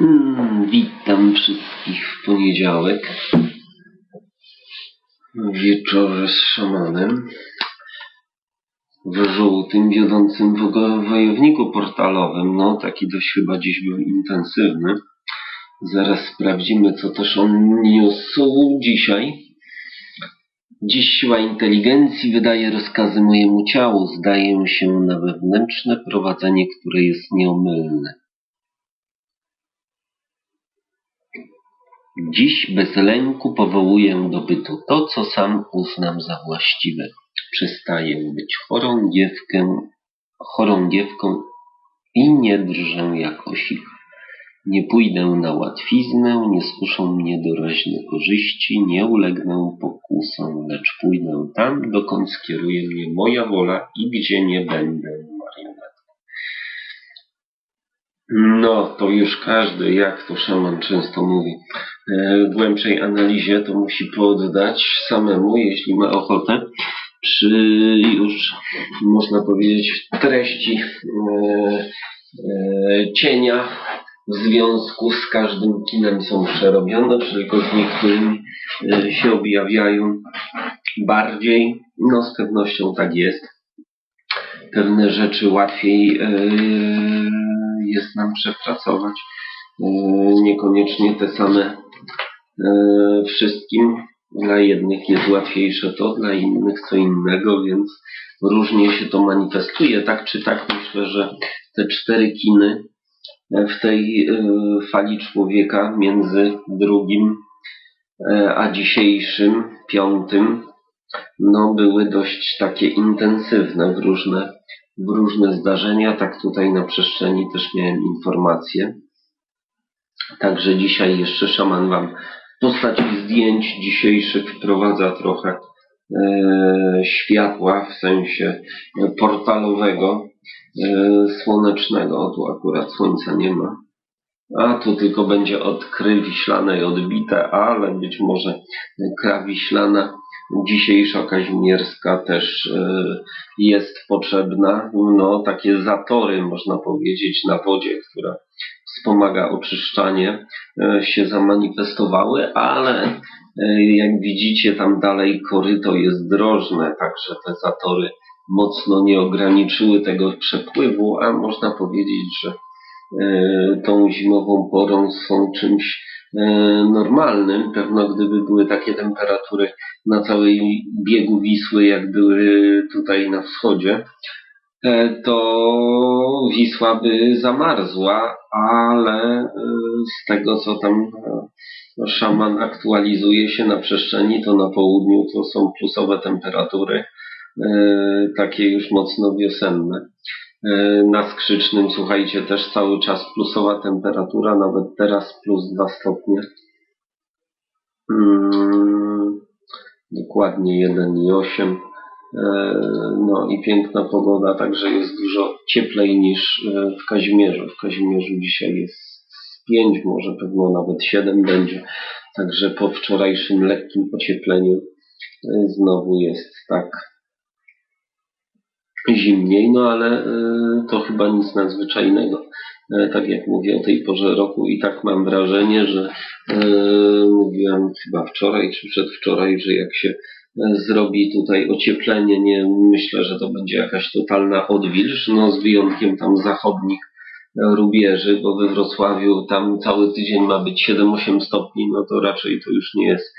Hmm, witam wszystkich w poniedziałek. Wieczorze z szamanem. W żółtym, wiodącym wojowniku portalowym. No, taki dość chyba dziś był intensywny. Zaraz sprawdzimy, co też on niósł dzisiaj. Dziś siła inteligencji wydaje rozkazy mojemu ciału. Zdaję się na wewnętrzne prowadzenie, które jest nieomylne. Dziś bez lęku powołuję do bytu to, co sam uznam za właściwe. Przestaję być chorą dziewkę, chorą dziewką i nie drżę jak osik. Nie pójdę na łatwiznę, nie skuszą mnie doraźne korzyści, nie ulegnę pokusom, lecz pójdę tam, dokąd skieruje mnie moja wola i gdzie nie będę. No, to już każdy, jak to szaman często mówi, e, głębszej analizie to musi poddać samemu, jeśli ma ochotę, przy już, można powiedzieć, treści e, e, cienia w związku z każdym kinem są przerobione, tylko z niektórymi się objawiają bardziej. No, z pewnością tak jest. Pewne rzeczy łatwiej jest nam przepracować. E, niekoniecznie te same e, wszystkim. Dla jednych jest łatwiejsze to, dla innych co innego, więc różnie się to manifestuje. Tak czy tak myślę, że te cztery kiny w tej e, fali człowieka między drugim a dzisiejszym, piątym, no były dość takie intensywne w różne w różne zdarzenia. Tak tutaj na przestrzeni też miałem informacje. Także dzisiaj jeszcze szaman Wam postaci zdjęć dzisiejszych wprowadza trochę e, światła w sensie portalowego, e, słonecznego. Tu akurat słońca nie ma. A tu tylko będzie od kry wiślanej odbite, ale być może kra wiślana dzisiejsza kazimierska też e, jest potrzebna. No, takie zatory, można powiedzieć, na wodzie, która wspomaga oczyszczanie, e, się zamanifestowały, ale e, jak widzicie, tam dalej koryto jest drożne, także te zatory mocno nie ograniczyły tego przepływu, a można powiedzieć, że tą zimową porą są czymś normalnym. Pewno gdyby były takie temperatury na całej biegu Wisły, jak były tutaj na wschodzie, e, to Wisła by zamarzła, ale e, z tego co tam e, szaman aktualizuje się na przestrzeni, to na południu to są plusowe temperatury, takie już mocno wiosenne. Na skrzycznym, słuchajcie, też cały czas plusowa temperatura, nawet teraz plus 2 stopnie. Hmm dokładnie 1,8. E, no i piękna pogoda, także jest dużo cieplej niż e, w Kazimierzu. W Kazimierzu dzisiaj jest 5, może pewno nawet 7 będzie. Także po wczorajszym lekkim ociepleniu e, znowu jest tak zimniej, no ale to chyba nic nadzwyczajnego. E, tak jak mówię o tej porze roku i tak mam wrażenie, że e, mówiłem chyba wczoraj czy przedwczoraj, że jak się e, zrobi tutaj ocieplenie, nie myślę, że to będzie jakaś totalna odwilż, no z wyjątkiem tam zachodnich rubieży, bo we Wrocławiu tam cały tydzień ma być 7-8 stopni, no to raczej to już nie jest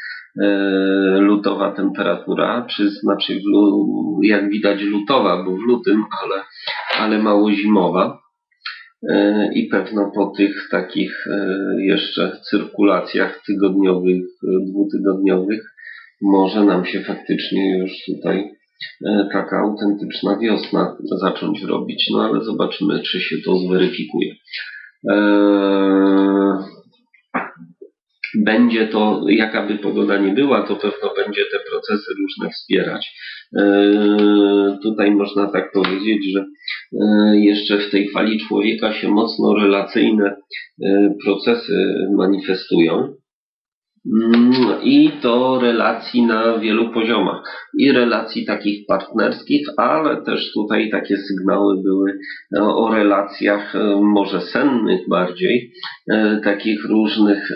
lutowa temperatura, czy znaczy jak widać lutowa, bo w lutym, ale, ale mało zimowa. E, i pewno po tych takich e, jeszcze cyrkulacjach tygodniowych, e, dwutygodniowych może nam się faktycznie już tutaj taka autentyczna wiosna zacząć robić. No ale zobaczymy, czy się to zweryfikuje. Będzie to, jaka by pogoda nie była, to pewno będzie te procesy różne wspierać. Tutaj można tak powiedzieć, że E, jeszcze w tej fali człowieka się mocno relacyjne e, procesy manifestują. Mm, I to relacji na wielu poziomach. I relacji takich partnerskich, ale też tutaj takie sygnały były e, o relacjach e, może sennych bardziej, e, takich różnych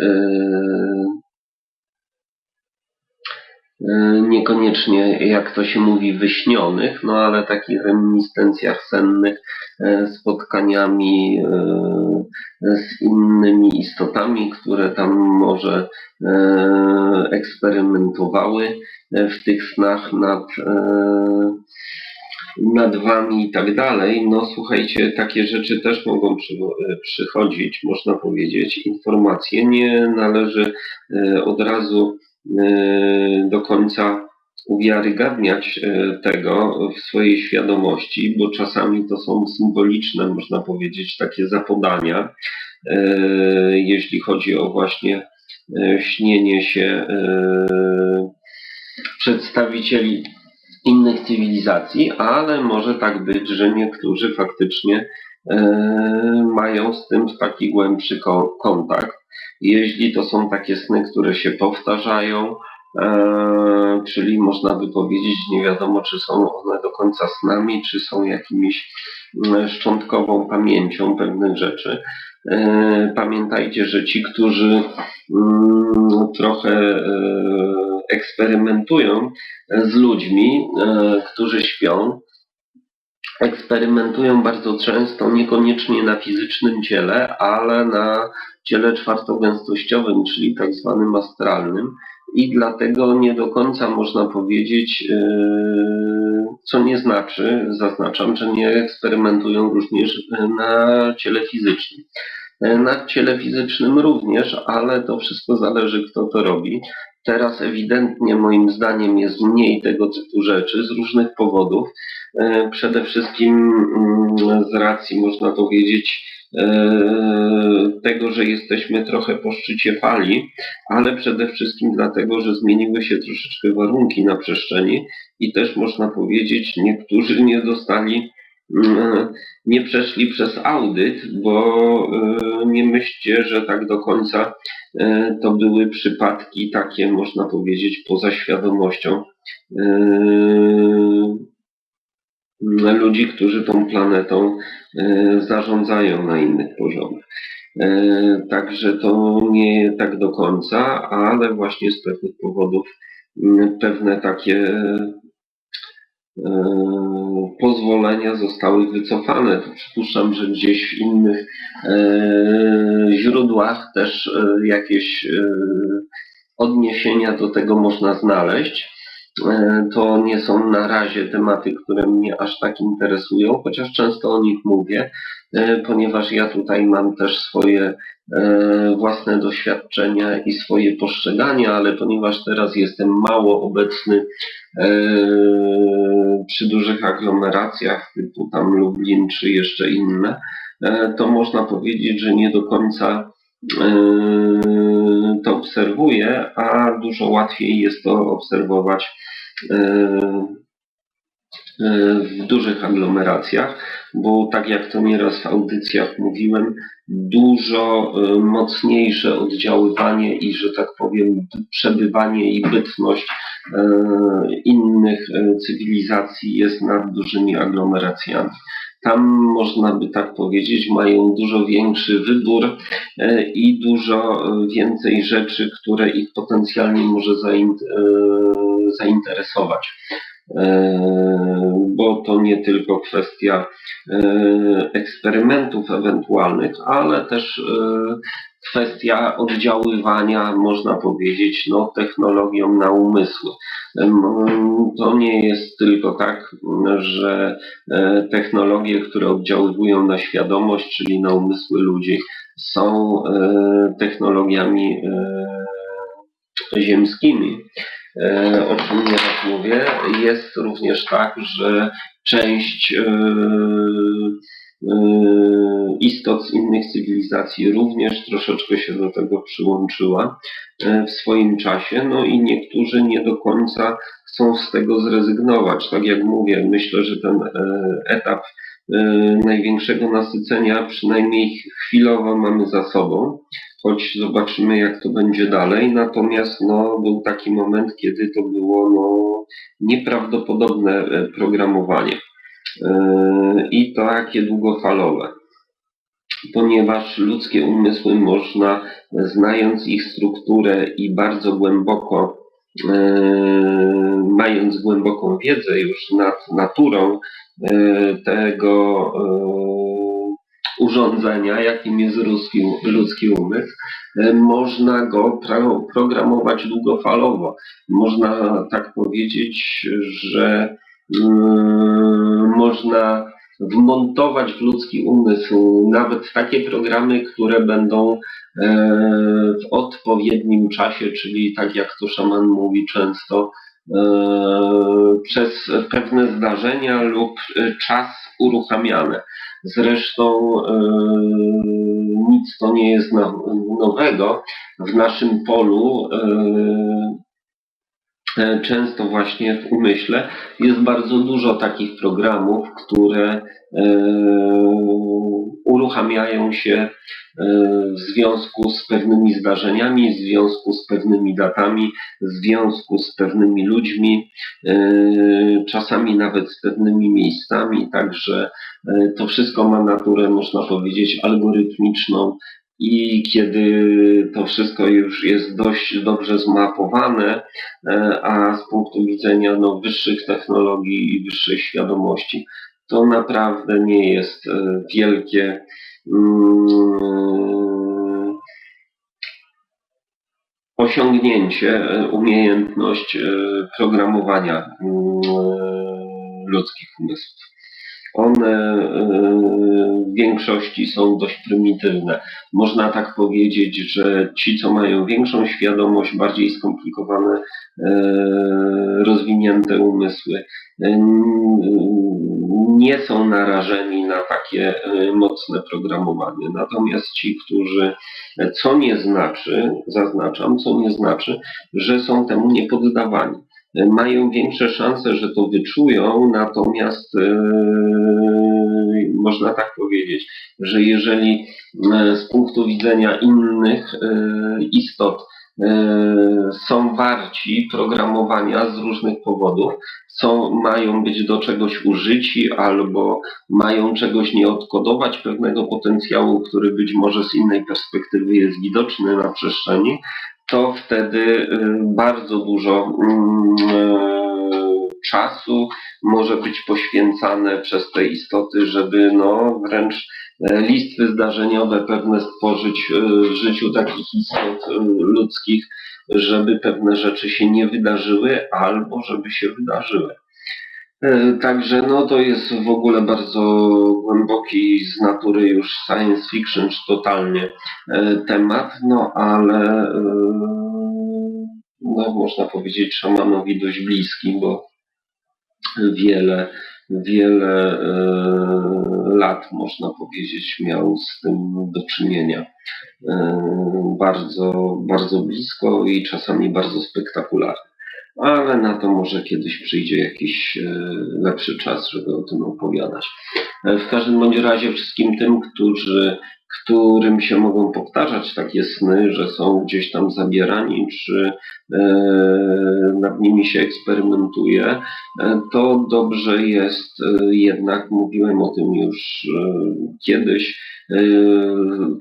niekoniecznie, jak to się mówi, wyśnionych, no ale takich reminiscencjach sennych, spotkaniami z innymi istotami, które tam może e, eksperymentowały e, w tych snach nad, e, nad wami i tak dalej. No słuchajcie, takie rzeczy też mogą przy, przychodzić, można powiedzieć. Informacje nie należy od razu do końca uwiarygadniać tego w swojej świadomości, bo czasami to są symboliczne, można powiedzieć, takie zapodania, jeśli chodzi o właśnie śnienie się przedstawicieli innych cywilizacji, ale może tak być, że niektórzy faktycznie mają z tym taki głębszy kontakt. Jeśli to są takie sny, które się powtarzają, E, czyli można by powiedzieć, nie wiadomo, czy są one do końca snami, czy są jakimiś mm, szczątkową pamięcią pewnych rzeczy. E, pamiętajcie, że ci, którzy mm, trochę e, eksperymentują z ludźmi, którzy śpią, eksperymentują bardzo często niekoniecznie na fizycznym ciele, ale na ciele czwartogęstościowym, czyli tak zwanym astralnym i dlatego nie do końca można powiedzieć, yy, co nie znaczy, zaznaczam, że nie eksperymentują również na ciele fizycznym. Na ciele fizycznym również, ale to wszystko zależy, kto to robi. Teraz ewidentnie moim zdaniem jest mniej tego typu rzeczy z różnych powodów. Yy, przede wszystkim mm, z racji, można powiedzieć, yy, tego, że jesteśmy trochę po szczycie fali, ale przede wszystkim dlatego, że zmieniły się troszeczkę warunki na przestrzeni i też można powiedzieć, niektórzy nie dostali mm, nie przeszli przez audyt, bo yy, nie myślcie, że tak do końca yy, to były przypadki takie, można powiedzieć, poza świadomością ludzi, którzy tą planetą zarządzają na innych poziomach. E, także to nie tak do końca, ale właśnie z pewnych powodów mm, pewne takie e, pozwolenia zostały wycofane. Przypuszczam, że gdzieś w innych e, źródłach też jakieś odniesienia do tego można znaleźć. To nie są na razie tematy, które mnie aż tak interesują, chociaż często o nich mówię. E, ponieważ ja tutaj mam też swoje e, własne doświadczenia i swoje postrzegania, ale ponieważ teraz jestem mało obecny e, przy dużych aglomeracjach typu tam Lublin czy jeszcze inne, to można powiedzieć, że nie do końca to obserwuję, a dużo łatwiej jest to obserwować w dużych aglomeracjach, bo tak jak to nieraz w audycjach mówiłem, dużo e, mocniejsze oddziaływanie i, że tak powiem, przebywanie i bytność e, innych e, cywilizacji jest nad dużymi aglomeracjami. Tam można by tak powiedzieć, mają dużo większy wybór i dużo więcej rzeczy, które ich potencjalnie może zainteresować. E, bo to nie tylko kwestia e, eksperymentów ewentualnych, ale też e, kwestia oddziaływania, można powiedzieć, no, technologią na umysły. To nie jest tylko tak, że technologie, które oddziaływują na świadomość, czyli na umysły ludzi, są technologiami ziemskimi. E, o czym nieraz mówię, jest również tak, że część e, e, istot z innych cywilizacji również troszeczkę się do tego przyłączyła w swoim czasie, no i niektórzy nie do końca chcą z tego zrezygnować. Tak jak mówię, myślę, że ten etap największego nasycenia, przynajmniej chwilowo mamy za sobą, choć zobaczymy jak to będzie dalej. Natomiast no, był taki moment, kiedy to było no, nieprawdopodobne e, programowanie e, i takie długofalowe ponieważ ludzkie umysły można, znając ich strukturę i bardzo głęboko, e, mając głęboką wiedzę już nad naturą e, tego e, urządzenia, jakim jest ludzki, ludzki umysł, e, można go programować długofalowo. Można tak powiedzieć, że mm, można wmontować w ludzki umysł nawet takie programy, które będą e, w odpowiednim czasie, czyli tak jak to szaman mówi często, e, przez pewne zdarzenia lub e, czas uruchamiane. Zresztą nic to nie jest no- nowego. W naszym polu często właśnie w umyśle jest bardzo dużo takich programów, które e, uruchamiają się e, w związku z pewnymi zdarzeniami, w związku z pewnymi datami, w związku z pewnymi ludźmi, e, czasami nawet z pewnymi miejscami, także to wszystko ma naturę, można powiedzieć, algorytmiczną. I kiedy to wszystko już jest dość dobrze zmapowane, e, a z punktu widzenia no, wyższych technologii i wyższej świadomości, to naprawdę nie jest e, wielkie mm, osiągnięcie, e, umiejętność programowania mm, ludzkich umysłów. One e, w większości są dość prymitywne. Można tak powiedzieć, że ci, co mają większą świadomość, bardziej skomplikowane, e, rozwinięte umysły, e, nie są narażeni na takie mocne programowanie. Natomiast ci, którzy, co nie znaczy, zaznaczam, co nie znaczy, że są temu niepoddawani. Mają większe szanse, że to wyczują, natomiast e, można tak powiedzieć, że jeżeli e, z punktu widzenia innych e, istot są warci programowania z różnych powodów, są, mają być do czegoś użyci albo mają czegoś nie odkodować pewnego potencjału, który być może z innej perspektywy jest widoczny na przestrzeni, to wtedy bardzo dużo e, czasu może być poświęcane przez te istoty, żeby no wręcz e, listwy zdarzeniowe pewne stworzyć e, w życiu takich istot ludzkich, żeby pewne rzeczy się nie wydarzyły albo żeby się wydarzyły. Także no to jest w ogóle bardzo głęboki z natury już science fiction totalnie temat, no ale no, można powiedzieć szamanowi dość bliski, bo wiele, wiele e, lat można powiedzieć miał z tym do czynienia. E, Bardzo, bardzo blisko i czasami bardzo spektakularnie ale na to może kiedyś przyjdzie jakiś e, lepszy czas, żeby o tym opowiadać. W każdym bądź razie wszystkim tym, którzy, którym się mogą powtarzać takie sny, że są gdzieś tam zabierani, czy e, nad nimi się eksperymentuje, e, to dobrze jest e, jednak, mówiłem o tym już kiedyś,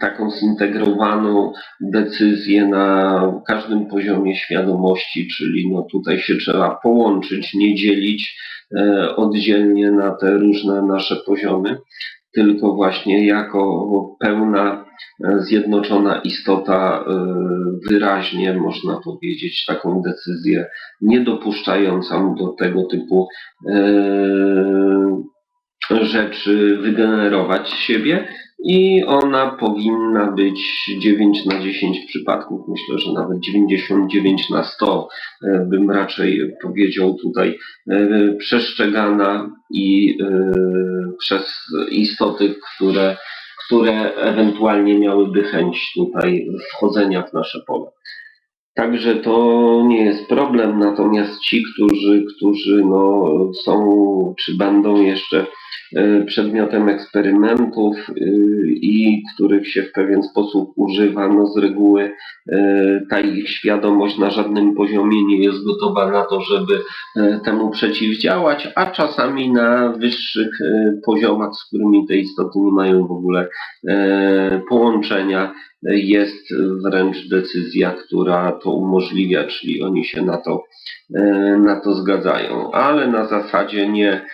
taką zintegrowaną decyzję na każdym poziomie świadomości, czyli no tutaj się trzeba połączyć, nie dzielić oddzielnie na te różne nasze poziomy, tylko właśnie jako pełna e, zjednoczona istota e, wyraźnie można powiedzieć taką decyzję niedopuszczającą do tego typu e, rzeczy wygenerować siebie i ona powinna być 9 na 10 przypadków, myślę, że nawet 99 na 100 e, bym raczej powiedział tutaj, e, przestrzegana i e, przez istoty, które, które ewentualnie miałyby chęć tutaj wchodzenia w nasze pole. Także to nie jest problem, natomiast ci, którzy, którzy no, są czy będą jeszcze przedmiotem eksperymentów e, i których się w pewien sposób używa, no z reguły e, ta ich świadomość na żadnym poziomie nie jest gotowa na to, żeby temu przeciwdziałać, a czasami na wyższych poziomach, z którymi te istoty nie mają w ogóle połączenia, jest wręcz decyzja, która to umożliwia, czyli oni się na to, na to zgadzają, ale na zasadzie nie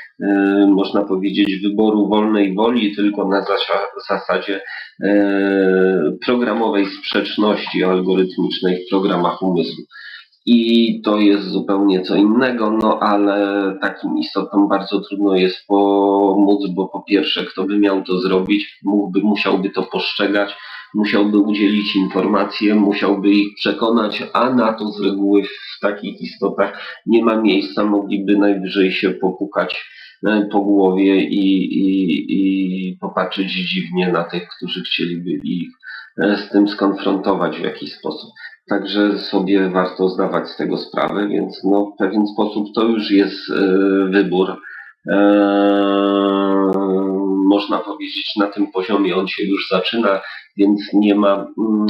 można powiedzieć wyboru wolnej woli, tylko na zasa- zasadzie e, programowej sprzeczności algorytmicznej w programach umysłu. I to jest zupełnie co innego, no ale takim istotom bardzo trudno jest pomóc, bo po pierwsze, kto by miał to zrobić, mógłby, musiałby to postrzegać, musiałby udzielić informacje, musiałby ich przekonać, a na to z reguły w takich istotach nie ma miejsca, mogliby najwyżej się popukać e, po głowie i, i, i popatrzeć dziwnie na tych, którzy chcieliby ich e, z tym skonfrontować w jakiś sposób. Także sobie warto zdawać z tego sprawę, więc no, w pewien sposób to już jest e, wybór. E, można powiedzieć, na tym poziomie on się już zaczyna, więc nie ma mm,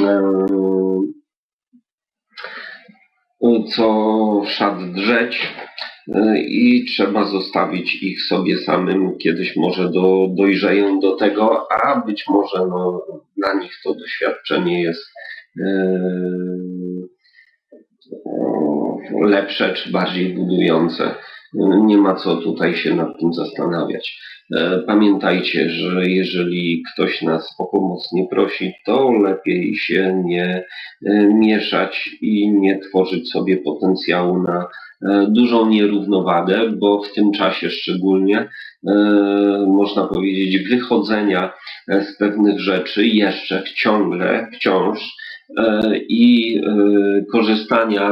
e, co szat drzeć e, i trzeba zostawić ich sobie samym. Kiedyś może do, dojrzeją do tego, a być może no, dla nich to doświadczenie jest e, lepsze czy bardziej budujące. Nie ma co tutaj się nad tym zastanawiać. E, Pamiętajcie, że jeżeli ktoś nas o pomoc nie prosi, to lepiej się nie e, mieszać i nie tworzyć sobie potencjału na dużą nierównowagę, bo w tym czasie szczególnie e, można powiedzieć wychodzenia e, z pewnych rzeczy jeszcze ciągle, wciąż e, i e, korzystania,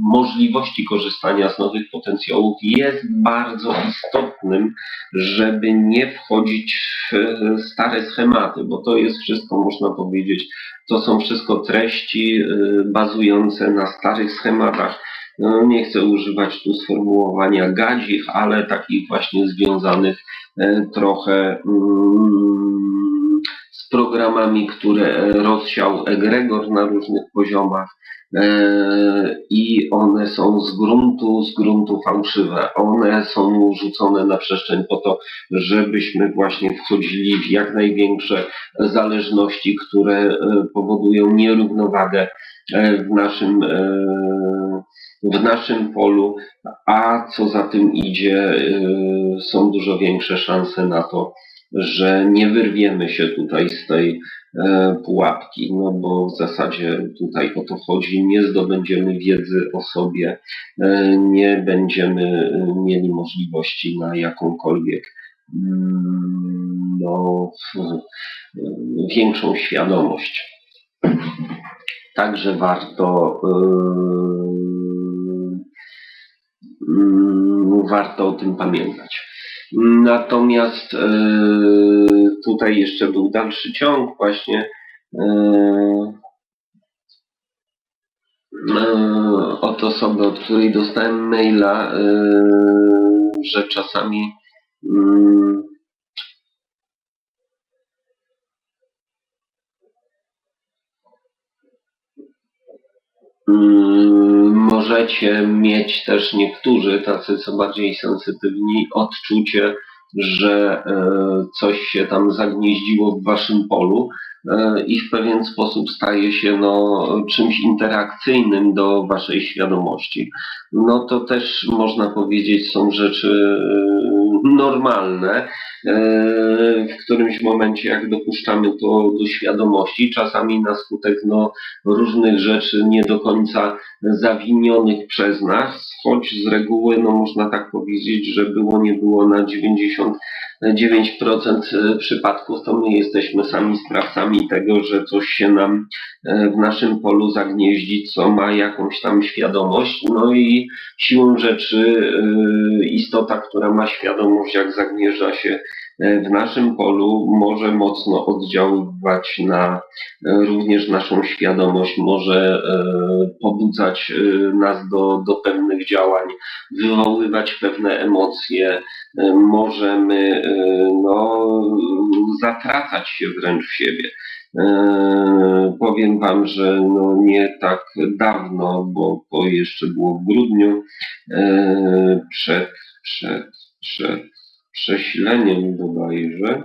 możliwości korzystania z nowych potencjałów jest bardzo istotnym, żeby nie wchodzić w e, stare schematy, bo to jest wszystko, można powiedzieć, to są wszystko treści e, bazujące na starych schematach. No, nie chcę używać tu sformułowania gadzich, ale takich właśnie związanych e, trochę mm, z programami, które e, rozsiał egregor na różnych poziomach e, i one są z gruntu, z gruntu fałszywe. One są rzucone na przestrzeń po to, żebyśmy właśnie wchodzili w jak największe zależności, które powodują nierównowagę w naszym, w naszym polu, a co za tym idzie, e, są dużo większe szanse na to, że nie wyrwiemy się tutaj z tej e, pułapki, no bo w zasadzie tutaj o to chodzi, nie zdobędziemy wiedzy o sobie, e, nie będziemy mieli możliwości na jakąkolwiek mm, no, większą świadomość. Także warto warto o tym pamiętać. Natomiast e, tutaj jeszcze był dalszy ciąg właśnie e, e, od osoby, od której dostałem maila, że czasami Możecie mieć też niektórzy, tacy co bardziej sensytywni, odczucie, że e, coś się tam zagnieździło w waszym polu e, i w pewien sposób staje się no, czymś interakcyjnym do waszej świadomości. No to też można powiedzieć są rzeczy e, normalne, e, w którymś momencie jak dopuszczamy to do świadomości, czasami na skutek no, różnych rzeczy nie do końca zawinionych przez nas, choć z reguły, no można tak powiedzieć, że było nie było na 99% przypadków, to my jesteśmy sami sprawcami tego, że coś się nam e, w naszym polu zagnieździ, co ma jakąś tam świadomość, no i siłą rzeczy e, istota, która ma świadomość, jak zagnieżdża się e, w naszym polu może mocno oddziaływać na e, również naszą świadomość, może e, pobudzać e, nas do, do pewnych działań, wywoływać pewne emocje, e, możemy e, no, zatracać się wręcz w siebie. E, powiem Wam, że no nie tak dawno, bo to jeszcze było w grudniu, e, przed, przed, przed prześleniem bodajże,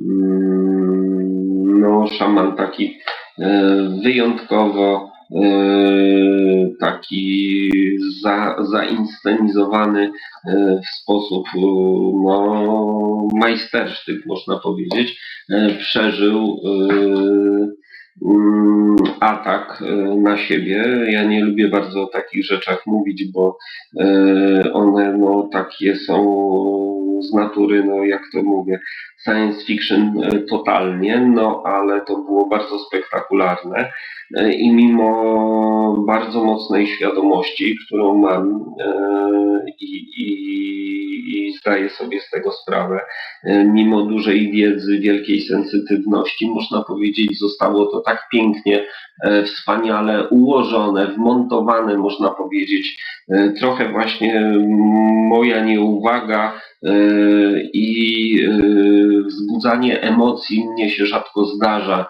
mm, no szaman taki e, wyjątkowo e, taki za, zainscenizowany e, w sposób no, majstersztyk, można powiedzieć, przeżył mm, atak na siebie. Ja nie lubię bardzo o takich rzeczach mówić, bo one no, takie są z natury, no jak to mówię, science fiction e, totalnie, no ale to było bardzo spektakularne. E, i mimo bardzo mocnej świadomości, którą mam e, i, i, i zdaję sobie z tego sprawę, mimo dużej wiedzy, wielkiej sensytywności, można powiedzieć, zostało to tak pięknie, wspaniale ułożone, wmontowane, można powiedzieć, trochę właśnie moja nieuwaga i e, wzbudzanie emocji mnie się rzadko zdarza.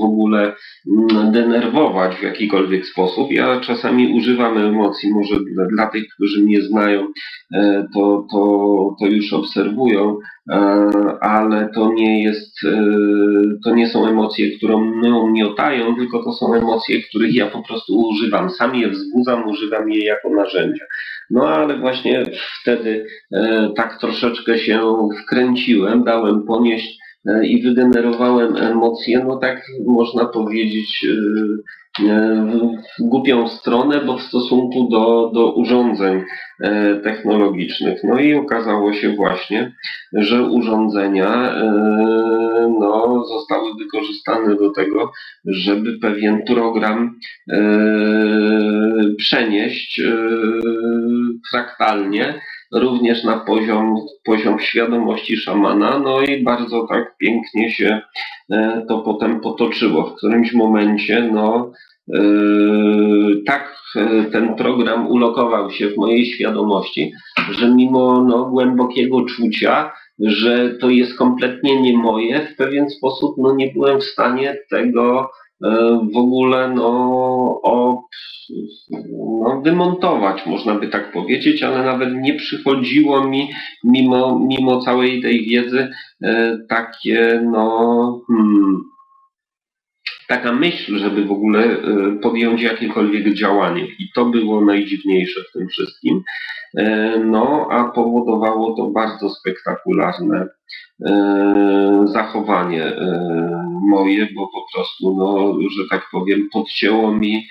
W ogóle mm, denerwować w jakikolwiek sposób. Ja czasami używam emocji, może dla, tych, którzy mnie znają, e, to, to, to już obserwują, e, ale to nie jest, e, to nie są emocje, które mną miotają, tylko to są emocje, których ja po prostu używam. Sam je wzbudzam, używam je jako narzędzia. No ale właśnie wtedy tak troszeczkę się wkręciłem, dałem ponieść i wygenerowałem emocje, no tak można powiedzieć, e, e, w głupią stronę, bo w stosunku do, do urządzeń e, technologicznych. No i okazało się właśnie, że urządzenia e, no, zostały wykorzystane do tego, żeby pewien program e, przenieść e, fraktalnie również na poziom, poziom świadomości szamana, no i bardzo tak pięknie się e, to potem potoczyło. W którymś momencie, no, e, tak e, ten program ulokował się w mojej świadomości, że mimo no, głębokiego czucia, że to jest kompletnie nie moje, w pewien sposób no, nie byłem w stanie tego w ogóle no, o, no, wymontować, można by tak powiedzieć, ale nawet nie przychodziło mi, mimo, mimo całej tej wiedzy, e, takie, no, hmm, taka myśl, żeby w ogóle e, podjąć jakiekolwiek działanie. I to było najdziwniejsze w tym wszystkim. E, No, a powodowało to bardzo spektakularne e, zachowanie moje, bo po prostu, no, że tak powiem, podcięło mi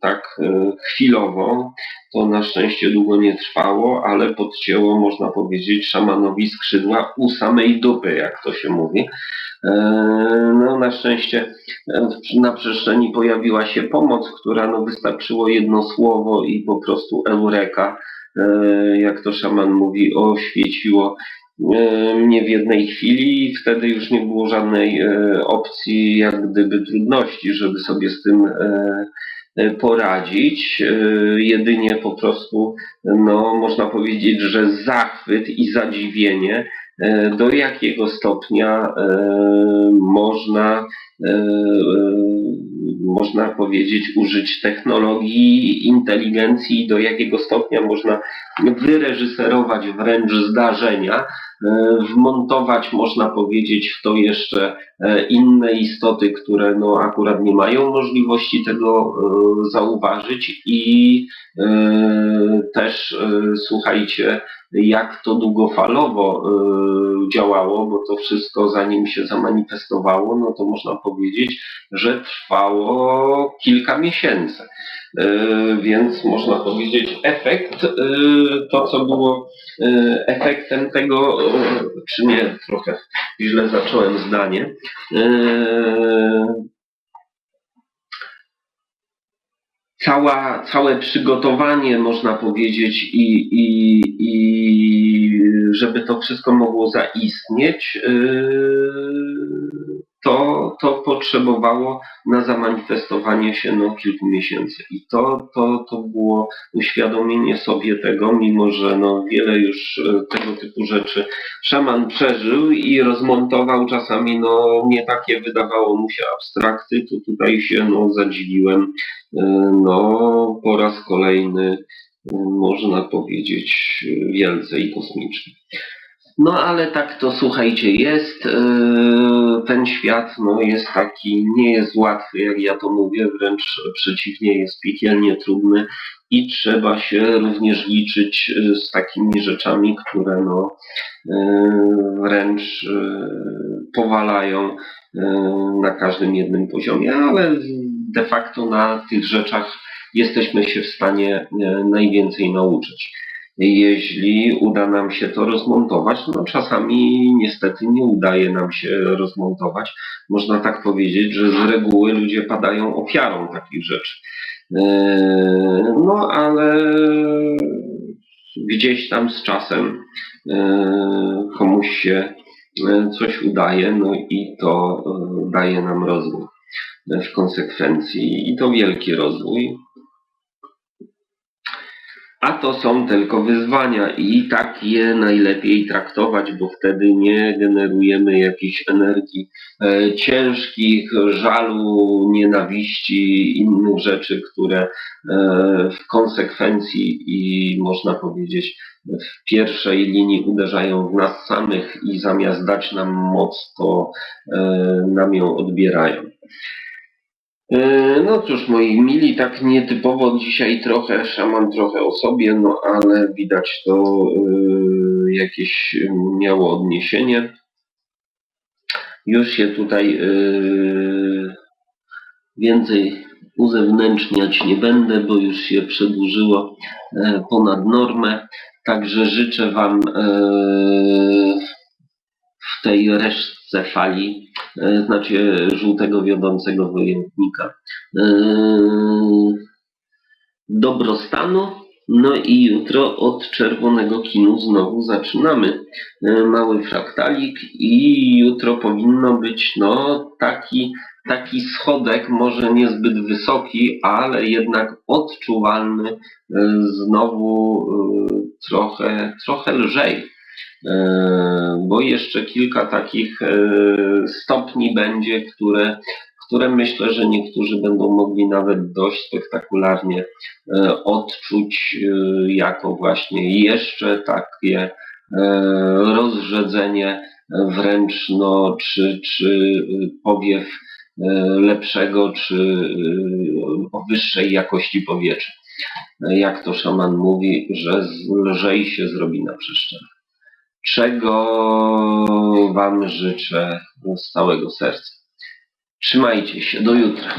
tak e, chwilowo. To na szczęście długo nie trwało, ale podcięło, można powiedzieć, szamanowi skrzydła u samej dupy, jak to się mówi. E, No, na szczęście e, na przestrzeni pojawiła się pomoc, która no, wystarczyło jedno słowo i po prostu eureka, e, jak to szaman mówi, oświeciło e, mnie w jednej chwili i wtedy już nie było żadnej e, opcji, jak gdyby trudności, żeby sobie z tym e, e, poradzić. Jedynie po prostu, no, można powiedzieć, że zachwyt i zadziwienie, do jakiego stopnia można, można powiedzieć, użyć technologii, inteligencji, do jakiego stopnia można wyreżyserować wręcz zdarzenia, wmontować, można powiedzieć, w to jeszcze e, inne istoty, które no, akurat nie mają możliwości tego e, zauważyć i e, też, e, słuchajcie, jak to długofalowo e, działało, bo to wszystko zanim się zamanifestowało, no to można powiedzieć, że trwało kilka miesięcy. E, Więc można powiedzieć, efekt, e, to co było e, efektem tego, czy nie, trochę źle zacząłem zdanie. cała, całe przygotowanie, można powiedzieć, i, i, i żeby to wszystko mogło zaistnieć, yy, to, potrzebowało na zamanifestowanie się no, kilku miesięcy. I to, to, to było uświadomienie sobie tego, mimo że no, wiele już e, tego typu rzeczy szaman przeżył i rozmontował czasami no, nie takie wydawało mu się abstrakty, to tutaj się no, zadziwiłem e, no, po raz kolejny, e, można powiedzieć, wielce i kosmicznie. No ale tak to słuchajcie, jest yy, ten świat no, jest taki, nie jest łatwy, jak ja to mówię, wręcz przeciwnie, jest piekielnie trudny i trzeba się również liczyć yy, z takimi rzeczami, które no, yy, wręcz yy, powalają yy, na każdym jednym poziomie, ale de facto na tych rzeczach jesteśmy się w stanie najwięcej nauczyć jeśli uda nam się to rozmontować. No czasami niestety nie udaje nam się rozmontować. Można tak powiedzieć, że z reguły ludzie padają ofiarą takich rzeczy. Eee, No ale gdzieś tam z czasem eee, komuś się e, coś udaje, no i to e, daje nam rozwój w konsekwencji i to wielki rozwój. A to są tylko wyzwania i tak je najlepiej traktować, bo wtedy nie generujemy jakiejś energii e, ciężkich, żalu, nienawiści, innych rzeczy, które e, w konsekwencji i można powiedzieć w pierwszej linii uderzają w nas samych i zamiast dać nam moc, to e, nam ją odbierają. E, No cóż, moi mili, tak nietypowo dzisiaj trochę, szaman trochę o sobie, no ale widać to e, jakieś miało odniesienie. Już się tutaj e, więcej uzewnętrzniać nie będę, bo już się przedłużyło ponad normę. Także życzę Wam w tej resztce fali, e, znaczy żółtego wiodącego wojownika, e, dobrostanu. No i jutro od czerwonego kinu znowu zaczynamy e, mały fraktalik i jutro powinno być no taki, taki schodek, może niezbyt wysoki, ale jednak odczuwalny znowu trochę, trochę lżej. E, bo jeszcze kilka takich e, stopni będzie, które, które myślę, że niektórzy będą mogli nawet dość spektakularnie e, odczuć jako właśnie jeszcze takie rozrzedzenie wręcz no, czy, czy powiew lepszego, czy o wyższej jakości powietrza. Jak to szaman mówi, że lżej się zrobi na przestrzeni czego Wam życzę z całego serca. Trzymajcie się, do jutra.